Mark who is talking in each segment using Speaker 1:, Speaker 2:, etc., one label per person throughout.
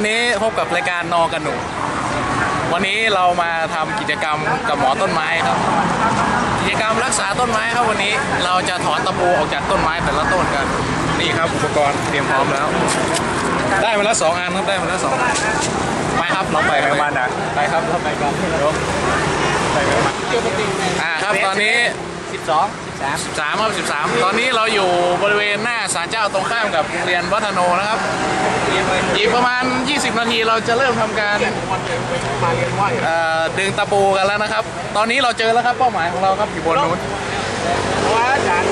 Speaker 1: สวัสดีครับวันนี้พบกับรายการนอกันหนู วันนี้เรามาทำกิจกรรมกับหมอต้นไม้ครับ กิจกรรมรักษาต้นไม้ครับวันนี้เราจะถอนตะปูออกจากต้นไม้แต่ละต้นกัน นี่ครับอุปกรณ์เตรียมพร้อมแล้ว ได้มาแล้วสองอันครับได้มาแล้วสองอันไปครับเราไปกันมาไปครับเราไปกันเดี๋ยวไปกันอ่าครับตอนนี้
Speaker 2: 12 13
Speaker 1: 13 ครับ 13 ตอนนี้เราอยู่บริเวณหน้าศาลเจ้าตรงข้ามกับโรงเรียนวัฒโนนะครับอีกประมาณ 20 นาทีเราจะเริ่มทำการเอ่อดึงตะปูกันแล้วนะครับ ตอนนี้เราเจอแล้วครับเป้าหมายของเราครับอยู่บนนู้น
Speaker 2: ว่าอาจารย์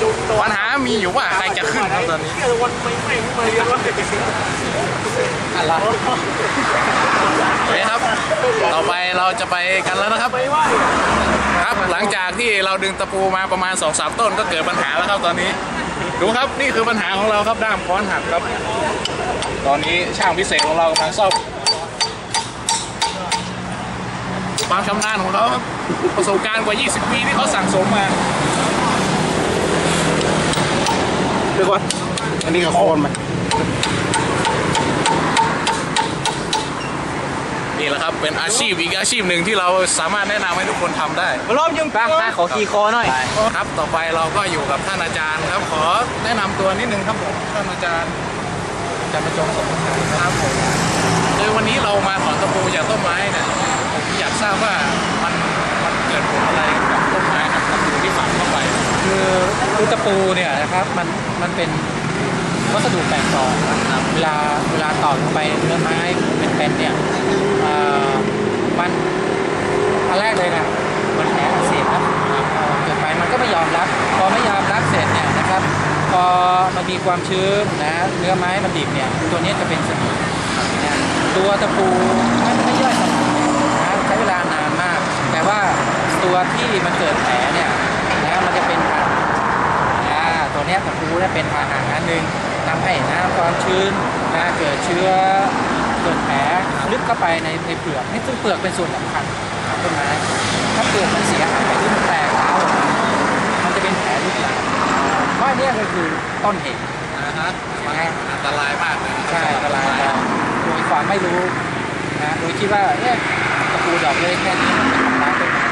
Speaker 2: จุดตัว
Speaker 1: ปัญหามีอยู่ว่าใครจะขึ้นครับตอนนี้
Speaker 2: เออวันไม่ไม่ไม่เรียนว่า
Speaker 1: อะไรนี่ครับต่อไป เราจะไปกันแล้วนะครับ ครับหลังจากที่เราดึงตะปูมาประมาณ2อสต้นก็เกิดปัญหาแล้วครับตอนนี้ ดูครับนี่คือปัญหาของเราครับด้ามค้อนหักครับ ตอนนี้ช่างพิเศษของเรากำลังซ่อมความชำนาญของเขาครับประสบการณ์กว่า 20 ปีที่เขาสั่งสมมา
Speaker 2: เดี๋ยวก่อนอันนี้ก็โคนไหม
Speaker 1: แหละครับ เป็นอาชีพอีกอาชีพหนึ่งที่เราสามารถแนะนำให้ทุกคนทำได้
Speaker 2: มาล้อมยังป้าป้าขอขี่คอหน่อย
Speaker 1: ครับ ต่อไปเราก็อยู่กับท่านอาจารย์ครับ ขอแนะนำตัวนิดนึงครับผม ท่านอาจารย์อาจารย์ประจงสมภารครับผมโดยวันนี้เรามาถอนตะปูจากต้นไม้เนี่ย ผมอยากทราบว่ามันมันเกิดผลอะไรกับต้นไม้กับตะปูที่ฝังเข้าไป
Speaker 3: คือคือตะปูเนี่ยนะครับมันมันเป็นวัสดุแปลกปลอมนะครับเวลาเวลาตอกลงไปเนื้อไม้เป็นๆเนี่ยเอ่อ มันอันแรกเลยนะมันแผลอักเสบนะเกิดไปมันก็ไม่ยอมรับ พอไม่ยอมรับเสร็จเนี่ยนะครับ พอมันมีความชื้นนะเนื้อไม้มันดิบเนี่ยตัวนี้จะเป็นสนิมนะตัวตะปูไม่ไม่ย่อยสลายนะใช้เวลานานมาก แต่ว่าตัวที่มันเกิดแผลเนี่ยนะมันจะเป็นพาหะอ่าตัวนี้ตะปูเนี่ยเป็นพาหะอันหนึ่งทำให้น้ำความชื้นนะเกิดเชื้อ กิดแผลลึกเข้าไปในในเปลือกนี่ซึ่งเปลือกเป็นส่วนสำคัญของต้นไม้ถ้าเปลือกมันเสียหายหรือมันแตกร้าวออกมามันจะเป็นแผลลุกลามเพราะอันเนี้ยก็คือต้นเหตุ
Speaker 1: นะฮะมันอันตรายมากเลยนะ
Speaker 3: ใช่อันตรายเราโดยความไม่รู้นะโดยคิดว่าเอ๊ะตะปูดอกเล็กแค่นี้มันจะทำร้ายต้นไม้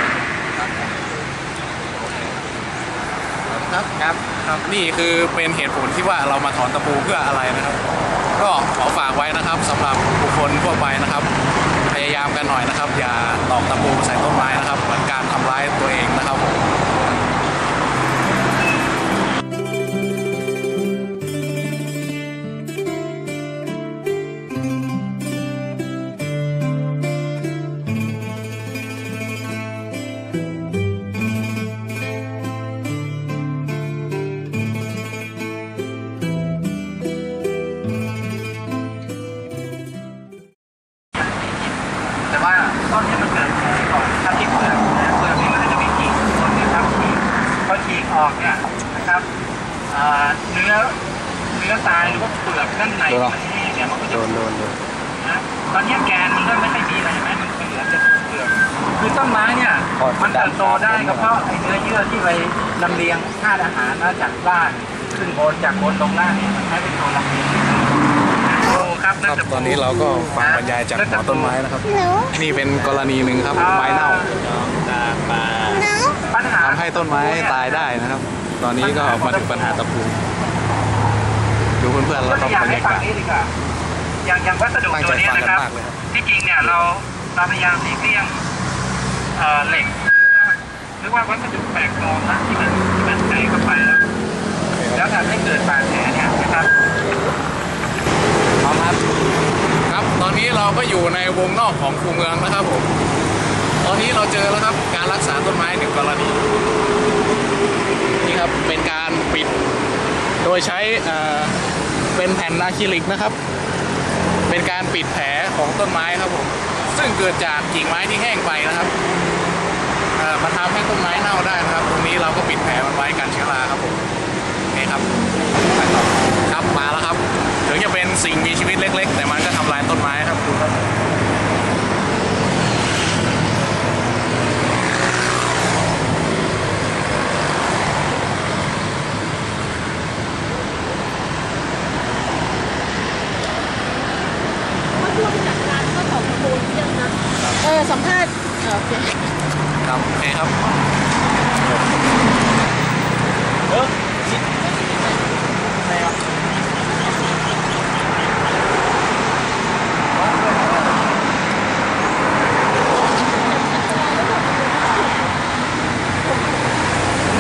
Speaker 1: ครับครับครับ นี่คือเป็นเหตุผลที่ว่าเรามาถอนตะปูเพื่ออะไรนะครับ ก็ขอฝากไว้นะครับสำหรับบุคคลทั่วไปนะครับ พยายามกันหน่อยนะครับ อย่าตอกตะปูใส่ต้นไม้นะครับเหมือนการทำร้ายตัวเองนะครับผม
Speaker 2: หรือว่าเปลือกด้านในที่มันแห้งเนี่ยมันก็จะ
Speaker 3: โดนโดนโดน
Speaker 2: นะตอนนี้แกนมันก็ไม่ค่อยมีแล้วใช่ไหมมันเหลือแต่เปลือกคือต้นไม้เนี่ยมันเติบโตได้ก็เพราะไอ้เนื้อเยื่อที่ไปลำเลียงธาตุอาหารมาจากล่างขึ้นบนจากบนลงล่างเนี่ยมันใช้เป็นตัวลำเลียงโอ้ครับ
Speaker 1: ครับตอนนี้เราก็ฟังบรรยายจากหมอต้นไม้นะครับ นี่เป็นกรณีหนึ่งครับไม้เน่า
Speaker 2: ปัญหา
Speaker 1: ทำให้ต้นไม้ตายได้นะครับ ตอนนี้ก็มาถึงปัญหาตะปู ดูเพื่อนๆ
Speaker 2: ย
Speaker 1: เรา
Speaker 2: ก
Speaker 1: ต้
Speaker 2: ตั
Speaker 1: อ
Speaker 2: วอย่าง
Speaker 1: บรร
Speaker 2: ให้
Speaker 1: ยา
Speaker 2: ฟัง
Speaker 1: กาศ
Speaker 2: นี้ดีกว่าอย่างอย่างวัสดุ
Speaker 1: ตั้ง
Speaker 2: ตั
Speaker 1: ใจ
Speaker 2: วนี้
Speaker 1: ฟัง
Speaker 2: นะ
Speaker 1: กัน
Speaker 2: ครับ
Speaker 1: มากเลยครับ
Speaker 2: ที่จริงเนี่ยเราเราพยายามหลีกเลี่ยงเอ่อเหล็กหรือว่าวัสดุแปลกปลอมนะที่มันที่มันใส่เข้าไปแล้วแล้วทำให้เกิดบาดแผลเนี่ยนะครับ
Speaker 3: พร้อมครับ
Speaker 1: ครับ ตอนนี้เราก็อยู่ในวงนอกของคูเมืองนะครับผมตอนนี้เราเจอแล้วครับการรักษาต้นไม้หนึ่งกรณีนี่ครับเป็นการปิด โดยใช้ เป็นแผ่นอะคริลิกนะครับ เป็นการปิดแผลของต้นไม้ครับผม ซึ่งเกิดจากกิ่งไม้ที่แห้งไปนะครับมันทำให้ต้นไม้เน่าได้นะครับ ตรงนี้เราก็ปิดแผลมันไว้กันเชื้อราครับผมนี่ครับครับมาแล้วครับ ถึงจะเป็นสิ่งมีชีวิตเล็ก ๆ แต่มันก็ทำลายต้นไม้ครับดูครับ
Speaker 4: อสัมภาษณ์เออโอเค
Speaker 1: ครับโอเคครับ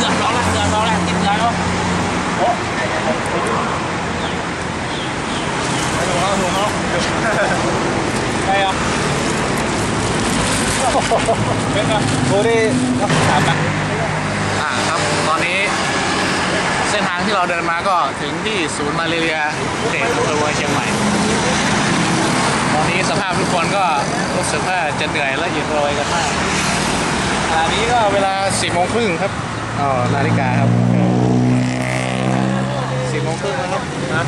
Speaker 1: อยากร้องแล้วอยากร้องแล้วติดใจ เขาโอ้ไปดูเขาดูเขาไปอะเป็นไงโอ้ดิรับถามนะอ่าครับตอนนี้เส้นทางที่เราเดินมาก็ถึงที่ศูนย์มาเลเรียเขตอำเภอเมืองเชียงใหม่ ตอนนี้สภาพทุกคนก็รู้สึกว่าจะเหนื่อยและอิดโรยกันมากอันนี้ก็เวลาสี่โมงครึ่งครับอ๋อนาฬิกาครับสี่โมงครึ่งนะครับนะ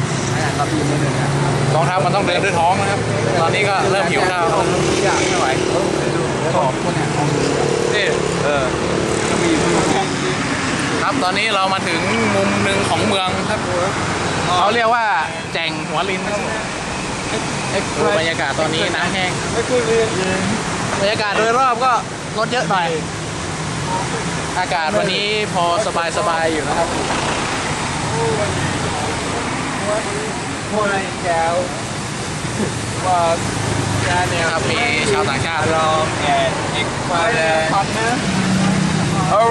Speaker 1: กองเทัพมันต้องเดินด้วยท้องนะครับ ตอนนี้ก็เริ่มหิวข้าวแล้วไม่ไหว ขอบคุณเนี่ยนี่เออครับตอนนี้เรามาถึงมุมหนึ่งของเมืองครับเขาเรียกว่าแจงหัวลินครับผมดูบรรยากาศตอนนี้น้ำแห้งบรรยากาศโดยรอบก็รถเยอะหน่อย อากาศวันนี้พอสบายๆอยู่นะครับ
Speaker 2: แก้วว่าการเนี่ย
Speaker 1: ครับมีชาวต่างชาติ
Speaker 2: ลองแอนอีกเลยคอนเนอร์เออ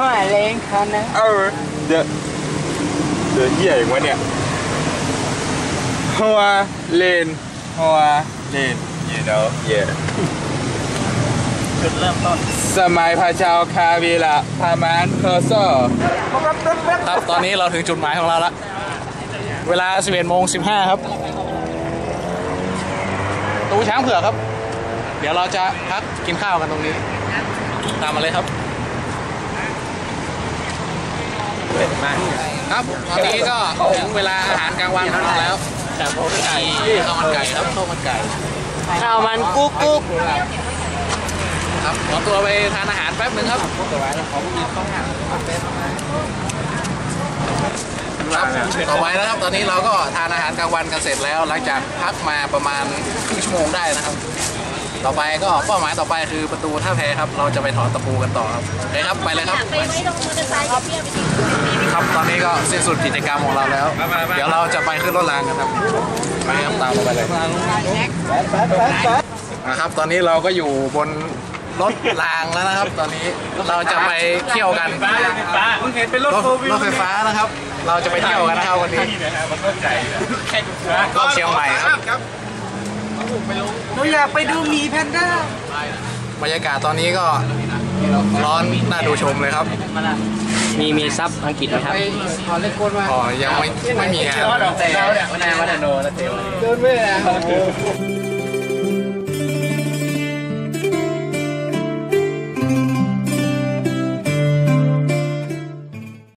Speaker 4: ว่าเล้งคันนะ
Speaker 2: เออเดอะเดอะเหี้ยอย่างวะเนี่ยฮัวเลนฮัวเลน you know yeah
Speaker 1: จุดเริ่มต้น
Speaker 2: สมัยพระเจ้าคาวิละพามานเคอร์เซ
Speaker 1: ครับ ตอนนี้เราถึงจุดหมายของเราล้วเวลา 11โมง15 ครับ ตูช้างเผือกครับ เดี๋ยวเราจะพักกินข้าวกันตรงนี้ ตามมาเลยครับครับตอนนี้ก็ถึงเวลาอาหารกลางวันของเราแล้วแต่ผมไก่ข้าวมันไก่ครับข้าวมันไก่
Speaker 4: ข้าวมันกุ๊กกุ๊ก
Speaker 1: ครับขอตัวไปทานอาหารแป๊บหนึ่งครับ ครับต่อไปนะครับตอนนี้เราก็ทานอาหารกลางวันกันเสร็จแล้ว หลังจากพักมาประมาณครึ่งชั่วโมงได้นะครับ ต่อไปก็เป้าหมายต่อไปคือประตูท่าแพครับ เราจะไปถอนตะปูกันต่อครับโอเคครับไปเลยครับ
Speaker 4: ไปไว้ตรงมอเตอร์ไซค์เพี่ยไป
Speaker 1: ครับตอนนี้ก็สิ้นสุดกิจกรรมของเราแล้ว เดี๋ยวเราจะไปขึ้นรถรางกันครับไปครับตามเราไปเลยนะครับ ตอนนี้เราก็อยู่บนรถรางแล้วนะครับ ตอนนี้เราจะไปเที่ยวกันรถไฟฟ้านะครับ เราจะไปเที่ยวกันนะครับวันนี้
Speaker 2: มันเข้าใจแค่ดูนะ
Speaker 1: ก็เชียงใหม่ครับ
Speaker 4: หนูอยากไปดูหมีแพนด้า
Speaker 1: บรรยากาศตอนนี้ก็ร้อนน่าดูชมเลยครับ
Speaker 3: มีมีซับอังกฤษไหมครับ
Speaker 1: อ๋อยังไม่ไม่มีครับ
Speaker 2: วันไหนวันไหนโนนะเตล
Speaker 4: เดินไปแล้ว